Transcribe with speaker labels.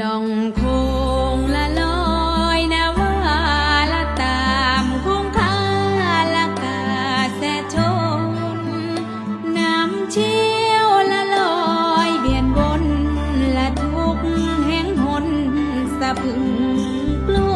Speaker 1: ลองคงละลอยนาวาละตามคงคาละกาแสชนน้ำเชี่ยวละลอยเบียนบนละทุกแห่งหนสะพึงกลัว